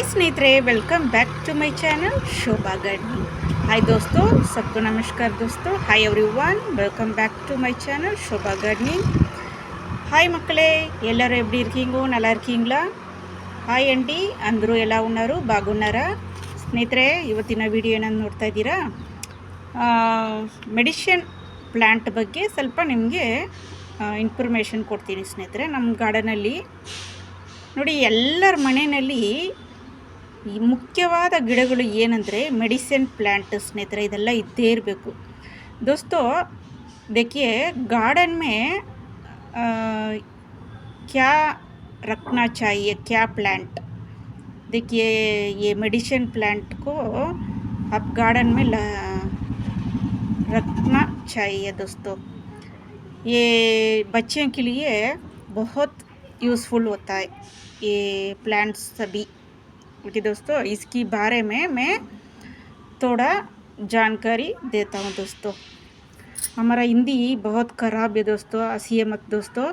Hi ಸ್ನೇಹಿತರೆ welcome back to my channel Shobha gardening hi ದೋಸ್ತು ಸಬ್ಕು ನಮಸ್ಕಾರ ದೋಸ್ತು. Hi everyone welcome back to my channel Shobha gardening hi ಮಕ್ಕಳೇ, ಎಲ್ಲರೂ ఎప్పుడు ಇರ್ಕಿಂಗು నలా ಇರ್ಕಿಂಗ್ಲಾ? Hi ಅಂಡಿ, ಅಂದರು ಎಲ್ಲ ಉನ್ನಾರು ಬಾಗುನ್ನಾರ ಸ್ನೇಹಿತರೆ, ಇವತ್ತಿನ ವಿಡಿಯೋ ಏನನ್ನು ನೋಡ್ತಾ ಇದ್ದೀರಾ? ಮೆಡಿಷನ್ ಪ್ಲ್ಯಾಂಟ್ ಬಗ್ಗೆ ಸ್ವಲ್ಪ ನಿಮಗೆ ಇನ್ಫಾರ್ಮೇಷನ್ ಕೊಡ್ತೀನಿ ಸ್ನೇಹಿತರೆ ನಮ್ಮ ಗಾರ್ಡನಲ್ಲಿ ನೋಡಿ, ಎಲ್ಲರ ಮನೆಯಲ್ಲಿ ಈ ಮುಖ್ಯವಾದ ಗಿಡಗಳು ಏನಂದರೆ ಮೆಡಿಸಿನ್ ಪ್ಲ್ಯಾಂಟ್ ಸ್ನೇಹಿತರೆ ಇದೆಲ್ಲ ಇದ್ದೇ ಇರಬೇಕು ದೋಸ್ತೋ देखिए गार्डन में आ, क्या रखना चाहिए क्या प्लांट देखिए ये मेडिसिन प्लांट को आप गार्डन में ल- रखना चाहिए दोस्तों ये बच्चों के लिए बहुत यूज़फुल होता है ये प्लांट्स सभी ओके दोस्तों इसके बारे में मैं थोड़ा जानकारी देता हूँ दोस्तों हमारा हिंदी बहुत ख़राब है दोस्तों ಹಸಿಯೇ ಮತ್ತು ದೋಸ್ತೋ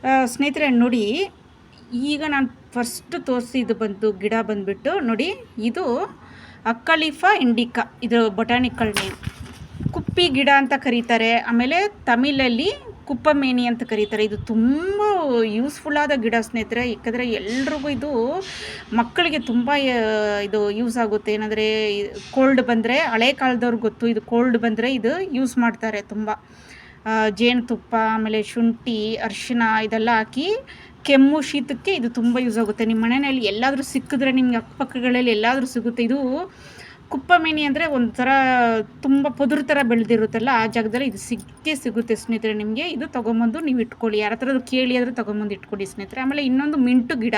ಆ, ಸ್ನೇಹಿತರೆ ನೋಡಿ ಈಗ ನಾನು ಫಸ್ಟ್ ತೋರಿಸಿದ್ದು ಬಂದು ಗಿಡ ಬಂದುಬಿಟ್ಟು ನೋಡಿ ಇದು ಅಕ್ಕಲಿಫಾ ಇಂಡಿಕಾ ಇದು ಬೊಟಾನಿಕಲ್ ನೇಮ್ ಕುಪ್ಪಿ ಗಿಡ ಅಂತ ಕರೀತಾರೆ ಆಮೇಲೆ ತಮಿಳಲ್ಲಿ ಕುಪ್ಪಮೇನಿ ಅಂತ ಕರೀತಾರೆ. ಇದು ತುಂಬ ಯೂಸ್ಫುಲ್ ಆದ ಗಿಡ ಸ್ನೇಹಿತರೆ. ಯಾಕಂದರೆ ಎಲ್ರಿಗೂ ಇದು ಮಕ್ಕಳಿಗೆ ತುಂಬ ಇದು ಯೂಸ್ ಆಗುತ್ತೆ. ಏನಂದರೆ ಕೋಲ್ಡ್ ಬಂದರೆ, ಹಳೆ ಕಾಲದವ್ರಿಗೆ ಗೊತ್ತು, ಇದು ಕೋಲ್ಡ್ ಬಂದರೆ ಇದು ಯೂಸ್ ಮಾಡ್ತಾರೆ ತುಂಬ. ಜೇನುತುಪ್ಪ, ಆಮೇಲೆ ಶುಂಠಿ ಅರಿಶಿನ ಇದೆಲ್ಲ ಹಾಕಿ ಕೆಮ್ಮು ಶೀತಕ್ಕೆ ಇದು ತುಂಬ ಯೂಸ್ ಆಗುತ್ತೆ. ನಿಮ್ಮ ಮನೆಯಲ್ಲಿ ಎಲ್ಲಾದರೂ ಸಿಕ್ಕಿದ್ರೆ ನಿಮಗೆ ಅಕ್ಕಪಕ್ಕಗಳಲ್ಲಿ ಎಲ್ಲಾದರೂ ಸಿಗುತ್ತೆ. ಇದು ಕುಪ್ಪಮೇನಿ ಅಂದರೆ ಒಂಥರ ತುಂಬ ಪದುರ ಥರ ಬೆಳೆದಿರುತ್ತಲ್ಲ, ಆ ಜಾಗದಲ್ಲಿ ಇದು ಸಿಕ್ಕೇ ಸಿಗುತ್ತೆ ಸ್ನೇಹಿತರೆ ನಿಮಗೆ. ಇದು ತೊಗೊಂಬಂದು ನೀವು ಇಟ್ಕೊಳ್ಳಿ. ಯಾರ ಹತ್ರ ಕೇಳಿ ಆದರೆ ತೊಗೊಂಬಂದು ಇಟ್ಕೊಳ್ಳಿ ಸ್ನೇಹಿತರೆ. ಆಮೇಲೆ ಇನ್ನೊಂದು ಮಿಂಟು ಗಿಡ.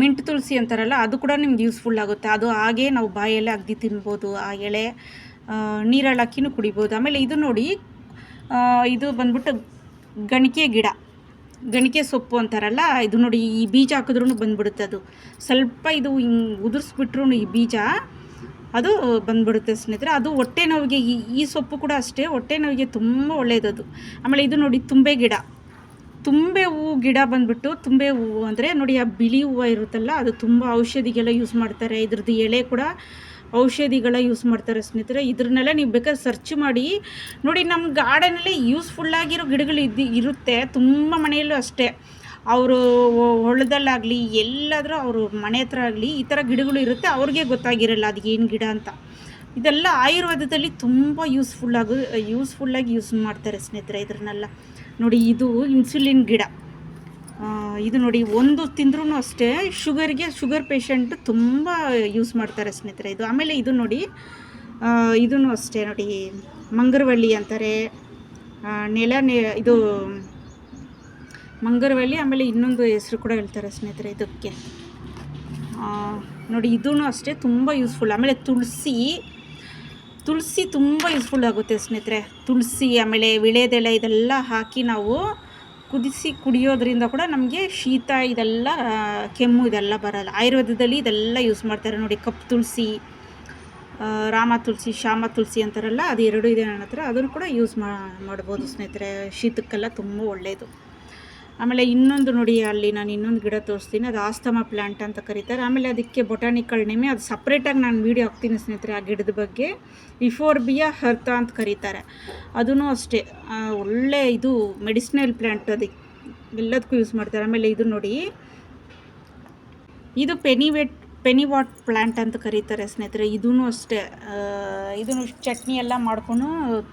ಮಿಂಟು ತುಳಸಿ ಅಂತಾರಲ್ಲ, ಅದು ಕೂಡ ನಿಮ್ಗೆ ಯೂಸ್ಫುಲ್ ಆಗುತ್ತೆ. ಅದು ಹಾಗೆ ನಾವು ಬಾಯಲ್ಲೇ ಅಗ್ದಿ ತಿನ್ಬೋದು, ಆ ಎಳೆ ನೀರಲ್ಲಿ ಹಾಕಿನೂ ಕುಡಿಬೋದು. ಆಮೇಲೆ ಇದು ನೋಡಿ ಇದು ಬಂದ್ಬಿಟ್ಟು ಗಣಿಕೆ ಗಿಡ. ಗಣಿಕೆ ಸೊಪ್ಪು ಅಂತಾರಲ್ಲ, ಇದು ನೋಡಿ ಈ ಬೀಜ ಹಾಕಿದ್ರೂ ಬಂದ್ಬಿಡುತ್ತೆ ಅದು. ಸ್ವಲ್ಪ ಇದು ಹಿಂಗೆ ಉದುರಿಸ್ಬಿಟ್ರು ಈ ಬೀಜ, ಅದು ಬಂದ್ಬಿಡುತ್ತೆ ಸ್ನೇಹಿತರೆ. ಅದು ಹೊಟ್ಟೆ ನೋವಿಗೆ, ಈ ಈ ಸೊಪ್ಪು ಕೂಡ ಅಷ್ಟೇ, ಹೊಟ್ಟೆ ನೋವಿಗೆ ತುಂಬ ಒಳ್ಳೆಯದದು ಆಮೇಲೆ ಇದು ನೋಡಿ ತುಂಬೆ ಗಿಡ. ತುಂಬೆ ಹೂವು ಗಿಡ ಬಂದ್ಬಿಟ್ಟು, ತುಂಬೆ ಹೂವು ಅಂದರೆ ನೋಡಿ ಆ ಬಿಳಿ ಹೂವು ಇರುತ್ತಲ್ಲ, ಅದು ತುಂಬ ಔಷಧಿಗೆಲ್ಲ ಯೂಸ್ ಮಾಡ್ತಾರೆ. ಇದ್ರದ್ದು ಎಳೆ ಕೂಡ ಔಷಧಿಗಳ ಯೂಸ್ ಮಾಡ್ತಾರೆ ಸ್ನೇಹಿತರೆ. ಇದ್ರನ್ನೆಲ್ಲ ನೀವು ಬೇಕಾದ್ರೆ ಸರ್ಚ್ ಮಾಡಿ. ನೋಡಿ ನಮ್ಮ ಗಾರ್ಡನಲ್ಲಿ ಯೂಸ್ಫುಲ್ಲಾಗಿರೋ ಗಿಡಗಳು ಇದ್ದು ಇರುತ್ತೆ. ತುಂಬ ಮನೆಯಲ್ಲೂ ಅಷ್ಟೇ. ಅವರು ಹೊಲದಲ್ಲಾಗಲಿ, ಎಲ್ಲಾದರೂ ಅವರು ಮನೆ ಹತ್ರ ಆಗಲಿ, ಈ ಥರ ಗಿಡಗಳು ಇರುತ್ತೆ. ಅವ್ರಿಗೆ ಗೊತ್ತಾಗಿರಲ್ಲ ಅದು ಏನು ಗಿಡ ಅಂತ. ಇದೆಲ್ಲ ಆಯುರ್ವೇದದಲ್ಲಿ ತುಂಬ ಯೂಸ್ಫುಲ್ ಆಗು ಯೂಸ್ಫುಲ್ಲಾಗಿ ಯೂಸ್ ಮಾಡ್ತಾರೆ ಸ್ನೇಹಿತರೆ ಇದ್ರನ್ನೆಲ್ಲ. ನೋಡಿ, ಇದು ಇನ್ಸುಲಿನ್ ಗಿಡ. ಇದು ನೋಡಿ, ಒಂದು ತಿಂದ್ರೂ ಅಷ್ಟೇ ಶುಗರ್ಗೆ, ಶುಗರ್ ಪೇಷಂಟ್ ತುಂಬ ಯೂಸ್ ಮಾಡ್ತಾರೆ ಸ್ನೇಹಿತರೆ. ಇದು ಆಮೇಲೆ ಇದು ನೋಡಿ ಇದೂ ಅಷ್ಟೇ ನೋಡಿ, ಮಂಗರವಳ್ಳಿ ಅಂತಾರೆ. ನೆಲ ನೆ, ಇದು ಮಂಗರವಳ್ಳಿ, ಆಮೇಲೆ ಇನ್ನೊಂದು ಹೆಸರು ಕೂಡ ಹೇಳ್ತಾರೆ ಸ್ನೇಹಿತರೆ ಇದಕ್ಕೆ. ನೋಡಿ ಇದೂ ಅಷ್ಟೇ ತುಂಬ ಯೂಸ್ಫುಲ್. ಆಮೇಲೆ ತುಳಸಿ ತುಳಸಿ ತುಂಬ ಯೂಸ್ಫುಲ್ ಆಗುತ್ತೆ ಸ್ನೇಹಿತರೆ. ತುಳಸಿ, ಆಮೇಲೆ ವಿಳೆದೆಲೆ ಇದೆಲ್ಲ ಹಾಕಿ ನಾವು ಕುದಿಸಿ ಕುಡಿಯೋದ್ರಿಂದ ಕೂಡ ನಮಗೆ ಶೀತ ಇದೆಲ್ಲ ಕೆಮ್ಮು ಇದೆಲ್ಲ ಬರಲ್ಲ. ಆಯುರ್ವೇದದಲ್ಲಿ ಇದೆಲ್ಲ ಯೂಸ್ ಮಾಡ್ತಾರೆ. ನೋಡಿ ಕಪ್ಪು ತುಳಸಿ ರಾಮ ತುಳಸಿ, ಶ್ಯಾಮ ತುಳಸಿ ಅಂತಾರಲ್ಲ, ಅದು ಎರಡು ಇದೆ ನನ್ನ ಹತ್ರ. ಅದನ್ನು ಕೂಡ ಯೂಸ್ ಮಾಡ್ಬೋದು ಸ್ನೇಹಿತರೆ. ಶೀತಕ್ಕೆಲ್ಲ ತುಂಬ ಒಳ್ಳೆಯದು ಆಮೇಲೆ ಇನ್ನೊಂದು ನೋಡಿ, ಅಲ್ಲಿ ನಾನು ಇನ್ನೊಂದು ಗಿಡ ತೋರಿಸ್ತೀನಿ. ಅದು ಆಸ್ತಮ ಪ್ಲ್ಯಾಂಟ್ ಅಂತ ಕರೀತಾರೆ. ಆಮೇಲೆ ಅದಕ್ಕೆ ಬೊಟಾನಿಕಲ್ ನೇಮೆ ಅದು ಸಪ್ರೇಟಾಗಿ ನಾನು ವೀಡಿಯೋ ಹಾಕ್ತೀನಿ ಸ್ನೇಹಿತರೆ ಆ ಗಿಡದ ಬಗ್ಗೆ. ಇಫೋರ್ಬಿಯಾ ಹರ್ತ ಅಂತ ಕರೀತಾರೆ. ಅದೂ ಅಷ್ಟೇ. ಒಳ್ಳೆ ಇದು ಮೆಡಿಸಿನಲ್ ಪ್ಲ್ಯಾಂಟ್ ಅದಕ್ಕೆ ಎಲ್ಲದಕ್ಕೂ ಯೂಸ್ ಮಾಡ್ತಾರೆ. ಆಮೇಲೆ ಇದು ನೋಡಿ, ಇದು ಪೆನಿವೆಟ್ ಪೆನಿವಾಟ್ ಪ್ಲ್ಯಾಂಟ್ ಅಂತ ಕರೀತಾರೆ ಸ್ನೇಹಿತರೆ. ಇದೂ ಅಷ್ಟೇ. ಇದನ್ನು ಚಟ್ನಿ ಎಲ್ಲ ಮಾಡ್ಕೊಂಡು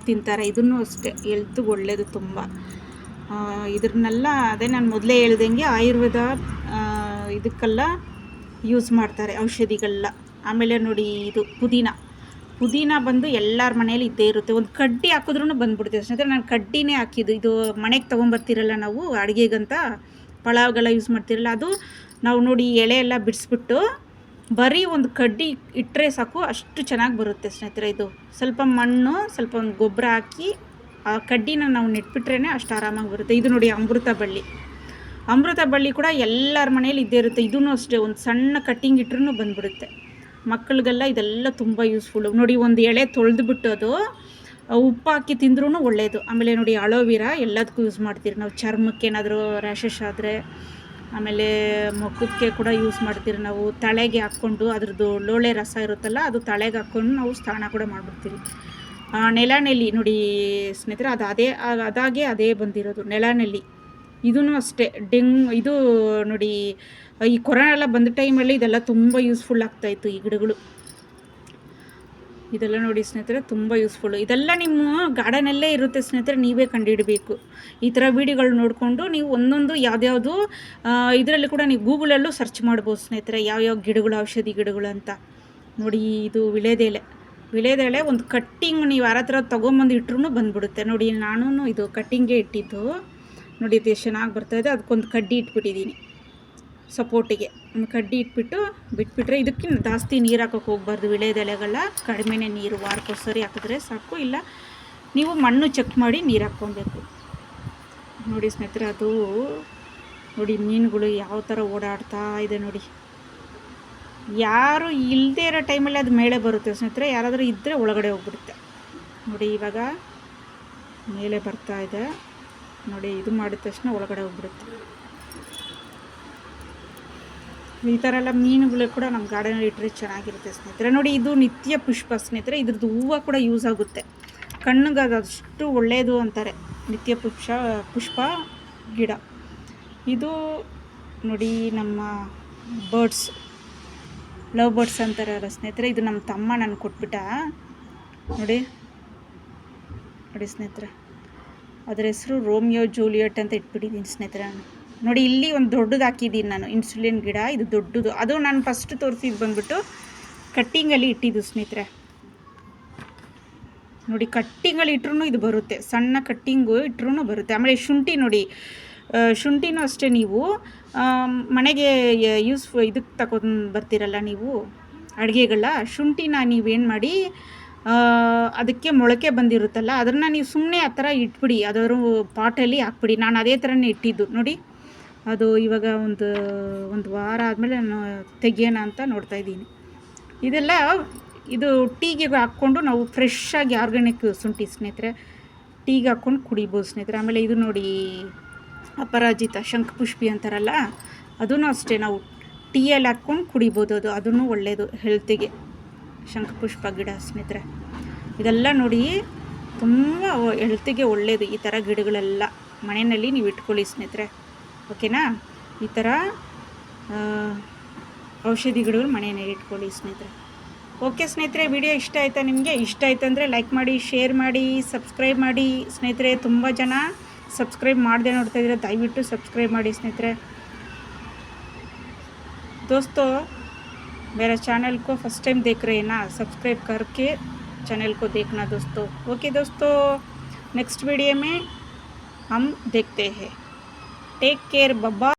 ತಿಂತಾರೆ. ಇದನ್ನು ಅಷ್ಟೇ. ಎಲ್ತ್ಗೆ ಒಳ್ಳೆಯದು ತುಂಬ. ಇದ್ರನ್ನೆಲ್ಲ ಅದೇ ನಾನು ಮೊದಲೇ ಹೇಳ್ದಂಗೆ ಆಯುರ್ವೇದ ಇದಕ್ಕೆಲ್ಲ ಯೂಸ್ ಮಾಡ್ತಾರೆ ಔಷಧಿಗಳೆಲ್ಲ ಆಮೇಲೆ ನೋಡಿ ಇದು ಪುದೀನ. ಪುದೀನ ಬಂದು ಎಲ್ಲರ ಮನೇಲಿ ಇದ್ದೇ ಇರುತ್ತೆ. ಒಂದು ಕಡ್ಡಿ ಹಾಕಿದ್ರೂ ಬಂದ್ಬಿಡುತ್ತೆ ಸ್ನೇಹಿತರೆ ನಾನು ಕಡ್ಡಿನೇ ಹಾಕಿದ್ದು. ಇದು ಮನೆಗೆ ತೊಗೊಂಬರ್ತಿರಲ್ಲ ನಾವು, ಅಡುಗೆಗಂತ ಪಲಾವ್ಗೆಲ್ಲ ಯೂಸ್ ಮಾಡ್ತಿರಲ್ಲ, ಅದು ನಾವು ನೋಡಿ ಎಳೆ ಎಲ್ಲ ಬಿಡಿಸ್ಬಿಟ್ಟು ಬರೀ ಒಂದು ಕಡ್ಡಿ ಇಟ್ಟರೆ ಸಾಕು, ಅಷ್ಟು ಚೆನ್ನಾಗಿ ಬರುತ್ತೆ ಸ್ನೇಹಿತರೆ ಇದು. ಸ್ವಲ್ಪ ಮಣ್ಣು, ಸ್ವಲ್ಪ ಒಂದು ಗೊಬ್ಬರ ಹಾಕಿ ಆ ಕಡ್ಡಿನ ನಾವು ನೆಟ್ಬಿಟ್ರೇ ಅಷ್ಟು ಆರಾಮಾಗಿ ಬರುತ್ತೆ. ಇದು ನೋಡಿ ಅಮೃತ ಬಳ್ಳಿ. ಅಮೃತ ಬಳ್ಳಿ ಕೂಡ ಎಲ್ಲರ ಮನೇಲಿ ಇದ್ದೇ ಇರುತ್ತೆ. ಇದೂ ಅಷ್ಟೇ, ಒಂದು ಸಣ್ಣ ಕಟ್ಟಿಂಗ್ ಇಟ್ರೂ ಬಂದ್ಬಿಡುತ್ತೆ. ಮಕ್ಕಳಿಗೆಲ್ಲ ಇದೆಲ್ಲ ತುಂಬ ಯೂಸ್ಫುಲ್ಲು ನೋಡಿ ಒಂದು ಎಳೆ ತೊಳೆದ್ಬಿಟ್ಟು ಅದು ಉಪ್ಪು ಹಾಕಿ ತಿಂದ್ರೂ ಒಳ್ಳೆಯದು ಆಮೇಲೆ ನೋಡಿ ಅಳೋವೀರ ಎಲ್ಲದಕ್ಕೂ ಯೂಸ್ ಮಾಡ್ತೀರಿ. ನಾವು ಚರ್ಮಕ್ಕೆ ಏನಾದರೂ ರ್ಯಾಷಸ್ ಆದರೆ, ಆಮೇಲೆ ಮುಖಕ್ಕೆ ಕೂಡ ಯೂಸ್ ಮಾಡ್ತೀರಿ ನಾವು. ತಲೆಗೆ ಹಾಕ್ಕೊಂಡು ಅದ್ರದ್ದು ಲೋಳೆ ರಸ ಇರುತ್ತಲ್ಲ, ಅದು ತಲೆಗೆ ಹಾಕ್ಕೊಂಡು ನಾವು ಸ್ನಾನ ಕೂಡ ಮಾಡಿಬಿಡ್ತೀವಿ ನೆಲನೆಲ್ಲಿ, ನೋಡಿ ಸ್ನೇಹಿತರೆ, ಅದು ಅದೇ ಅದಾಗೆ ಅದೇ ಬಂದಿರೋದು, ನೆಲನೆಲ್ಲಿ. ಇದೂ ಅಷ್ಟೇ, ಡೆಂಗ್, ಇದು ನೋಡಿ, ಈ ಕೊರೋನಾ ಎಲ್ಲ ಬಂದ ಟೈಮಲ್ಲಿ ಇದೆಲ್ಲ ತುಂಬ ಯೂಸ್ಫುಲ್ ಆಗ್ತಾಯಿತ್ತು ಈ ಗಿಡಗಳು. ಇದೆಲ್ಲ ನೋಡಿ ಸ್ನೇಹಿತರೆ, ತುಂಬ ಯೂಸ್ಫುಲ್ಲು ಇದೆಲ್ಲ ನಿಮ್ಮ ಗಾರ್ಡನಲ್ಲೇ ಇರುತ್ತೆ ಸ್ನೇಹಿತರೆ, ನೀವೇ ಕಂಡುಹಿಡಬೇಕು. ಈ ಥರ ವೀಡಿಯೋಗಳು ನೋಡಿಕೊಂಡು ನೀವು ಒಂದೊಂದು ಯಾವ್ದ್ಯಾವುದು ಇದರಲ್ಲಿ ಕೂಡ ನೀವು ಗೂಗಲಲ್ಲೂ ಸರ್ಚ್ ಮಾಡ್ಬೋದು ಸ್ನೇಹಿತರೆ, ಯಾವ್ಯಾವ ಗಿಡಗಳು, ಔಷಧಿ ಗಿಡಗಳು ಅಂತ. ನೋಡಿ, ಇದು ವಿಳೆದೆಲೆ. ವಿಳೆದೆಲೆ ಒಂದು ಕಟ್ಟಿಂಗ್ ನೀವು ಯಾರ ಹತ್ರ ತೊಗೊಂಬಂದು ಇಟ್ರೂ ಬಂದ್ಬಿಡುತ್ತೆ. ನೋಡಿ ನಾನು ಇದು ಕಟ್ಟಿಂಗೇ ಇಟ್ಟಿದ್ದು. ನೋಡಿ, ಇದು ಎಷ್ಟು ಚೆನ್ನಾಗಿ ಬರ್ತಾಯಿದೆ ಅದಕ್ಕೊಂದು ಕಡ್ಡಿ ಇಟ್ಬಿಟ್ಟಿದ್ದೀನಿ ಸಪೋರ್ಟಿಗೆ ಒಂದು ಕಡ್ಡಿ ಇಟ್ಬಿಟ್ಟು ಬಿಟ್ಬಿಟ್ರೆ ಇದಕ್ಕೆ ಜಾಸ್ತಿ ನೀರು ಹಾಕೋಕೆ ಹೋಗ್ಬಾರ್ದು. ವಿಳೆದೆಲೆಗಳ ಕಡಿಮೆನೇ ನೀರು. ವಾರಕ್ಕೋಸರಿ ಹಾಕಿದ್ರೆ ಸಾಕು. ಇಲ್ಲ, ನೀವು ಮಣ್ಣು ಚೆಕ್ ಮಾಡಿ ನೀರು ಹಾಕ್ಕೊಬೇಕು. ನೋಡಿ ಸ್ನೇಹಿತರೆ, ಅದು ನೋಡಿ, ಮೀನುಗಳು ಯಾವ ಥರ ಓಡಾಡ್ತಾ ಇದೆ ನೋಡಿ. ಯಾರು ಇಲ್ಲದೇ ಇರೋ ಟೈಮಲ್ಲಿ ಅದು ಮೇಲೆ ಬರುತ್ತೆ ಸ್ನೇಹಿತರೆ, ಯಾರಾದರೂ ಇದ್ದರೆ ಒಳಗಡೆ ಹೋಗ್ಬಿಡುತ್ತೆ. ನೋಡಿ, ಇವಾಗ ಮೇಲೆ ಬರ್ತಾ ಇದೆ. ನೋಡಿ, ಇದು ಮಾಡಿದ ತಕ್ಷಣ ಒಳಗಡೆ ಹೋಗ್ಬಿಡುತ್ತೆ. ಈ ಥರ ಎಲ್ಲ ಮೀನುಗಳು ಕೂಡ ನಮ್ಮ ಗಾರ್ಡನಲ್ಲಿ ಇಟ್ಟರೆ ಚೆನ್ನಾಗಿರುತ್ತೆ ಸ್ನೇಹಿತರೆ. ನೋಡಿ, ಇದು ನಿತ್ಯ ಪುಷ್ಪ ಸ್ನೇಹಿತರೆ. ಇದ್ರದ್ದು ಹೂವು ಕೂಡ ಯೂಸ್ ಆಗುತ್ತೆ. ಕಣ್ಣಿಗೆ ಅದು ಅಷ್ಟು ಒಳ್ಳೆಯದು ಅಂತಾರೆ. ನಿತ್ಯ ಪುಷ್ಪ ಪುಷ್ಪ ಗಿಡ. ಇದು ನೋಡಿ, ನಮ್ಮ ಬರ್ಡ್ಸ್ ಲವ್ ಬರ್ಡ್ಸ್ ಅಂತಾರಲ್ಲ ಸ್ನೇಹಿತರೆ, ಇದು ನಮ್ಮ ತಮ್ಮ ನಾನು ಕೊಟ್ಬಿಟ್ಟ. ನೋಡಿ ನೋಡಿ ಸ್ನೇಹಿತರೆ, ಅದರ ಹೆಸರು ರೋಮಿಯೋ ಜೂಲಿಯಟ್ ಅಂತ ಇಟ್ಬಿಟ್ಟಿದ್ದೀನಿ ಸ್ನೇಹಿತರೆ ನಾನು. ನೋಡಿ, ಇಲ್ಲಿ ಒಂದು ದೊಡ್ಡದು ಹಾಕಿದ್ದೀನಿ ನಾನು, ಇನ್ಸುಲಿನ್ ಗಿಡ, ಇದು ದೊಡ್ಡದು. ಅದು ನಾನು ಫಸ್ಟ್ ತೋರಿಸಿದ್ದು ಬಂದ್ಬಿಟ್ಟು ಕಟ್ಟಿಂಗಲ್ಲಿ ಇಟ್ಟಿದ್ದು ಸ್ನೇಹಿತರೆ. ನೋಡಿ ಕಟ್ಟಿಂಗಲ್ಲಿ ಇಟ್ರೂ ಇದು ಬರುತ್ತೆ, ಸಣ್ಣ ಕಟ್ಟಿಂಗು ಇಟ್ರೂ ಬರುತ್ತೆ. ಆಮೇಲೆ ಶುಂಠಿ ನೋಡಿ ಶುಂಠಿನೂ ಅಷ್ಟೇ ನೀವು. ಮನೆಗೆ ಯೂಸ್ ಇದಕ್ಕೆ ತಗೊಂಡು ಬರ್ತೀರಲ್ಲ ನೀವು? ಅಡುಗೆಗಳ ಶುಂಠಿನ ನೀವೇನು ಮಾಡಿ ಅದಕ್ಕೆ ಮೊಳಕೆ ಬಂದಿರುತ್ತಲ್ಲ, ಅದನ್ನು ನೀವು ಸುಮ್ಮನೆ ಆ ಥರ ಇಟ್ಬಿಡಿ. ಅದಾದ್ರು ಪಾಟಲ್ಲಿ ಹಾಕ್ಬಿಡಿ. ನಾನು ಅದೇ ಥರನೇ ಇಟ್ಟಿದ್ದು. ನೋಡಿ, ಅದು ಇವಾಗ ಒಂದು ಒಂದು ವಾರ ಆದಮೇಲೆ ನಾನು ತೆಗಿಯೋಣ ಅಂತ ನೋಡ್ತಾ ಇದ್ದೀನಿ. ಇದೆಲ್ಲ, ಇದು ಟೀಗೆ ಹಾಕ್ಕೊಂಡು ನಾವು ಫ್ರೆಶ್ ಆಗಿ ಆರ್ಗ್ಯಾನಿಕ್ ಶುಂಠಿ ಸ್ನೇಹಿತರೆ, ಟೀಗೆ ಹಾಕ್ಕೊಂಡು ಕುಡಿಬೋದು ಸ್ನೇಹಿತರೆ. ಆಮೇಲೆ ಇದು ನೋಡಿ ಅಪರಾಜಿತ, ಶಂಖಪುಷ್ಪಿ ಅಂತಾರಲ್ಲ ಅದೂ ಅಷ್ಟೇ ನಾವು ಟೀಯಲ್ಲಿ ಹಾಕ್ಕೊಂಡು ಕುಡಿಬೋದು ಅದು. ಅದೂ ಒಳ್ಳೆಯದು ಹೆಲ್ತಿಗೆ ಶಂಖಪುಷ್ಪ, ಗಿಡ, ಸ್ನೇಹಿತರೆ. ಇದೆಲ್ಲ ನೋಡಿ ತುಂಬ ಹೆಲ್ತಿಗೆ ಒಳ್ಳೆಯದು ಈ ಥರ ಗಿಡಗಳೆಲ್ಲ. ಮನೆಯಲ್ಲಿ ನೀವು ಇಟ್ಕೊಳ್ಳಿ ಸ್ನೇಹಿತರೆ. ಓಕೆನಾ ಈ ಥರ ಔಷಧಿ ಗಿಡಗಳು ಮನೆಯಲ್ಲಿ ಇಟ್ಕೊಳ್ಳಿ ಸ್ನೇಹಿತರೆ. ಓಕೆ ಸ್ನೇಹಿತರೆ ವಿಡಿಯೋ ಇಷ್ಟ ಆಯ್ತಾ ನಿಮಗೆ? ಇಷ್ಟ ಆಯ್ತು ಅಂದರೆ ಲೈಕ್ ಮಾಡಿ ಶೇರ್ ಮಾಡಿ ಸಬ್ಸ್ಕ್ರೈಬ್ ಮಾಡಿ. ಸ್ನೇಹಿತರೆ, ತುಂಬ ಜನ ಸಬ್ಸ್ಕ್ರೈಬ್ ಮಾಡದೆ ನೋಡ್ತಾ ಇದ್ದೀರಾ ದಯವಿಟ್ಟು ಸಬ್ಸ್ಕ್ರೈಬ್ ಮಾಡಿ ಸ್ನೇಹಿತರೆ दोस्तों मेरा चैनल को फर्स्ट टाइम देख रहे हैं ना सब्सक्राइब करके चैनल को देखना दोस्तों ओके दोस्तों नेक्स्ट वीडियो में हम देखते हैं टेक केयर बब्बा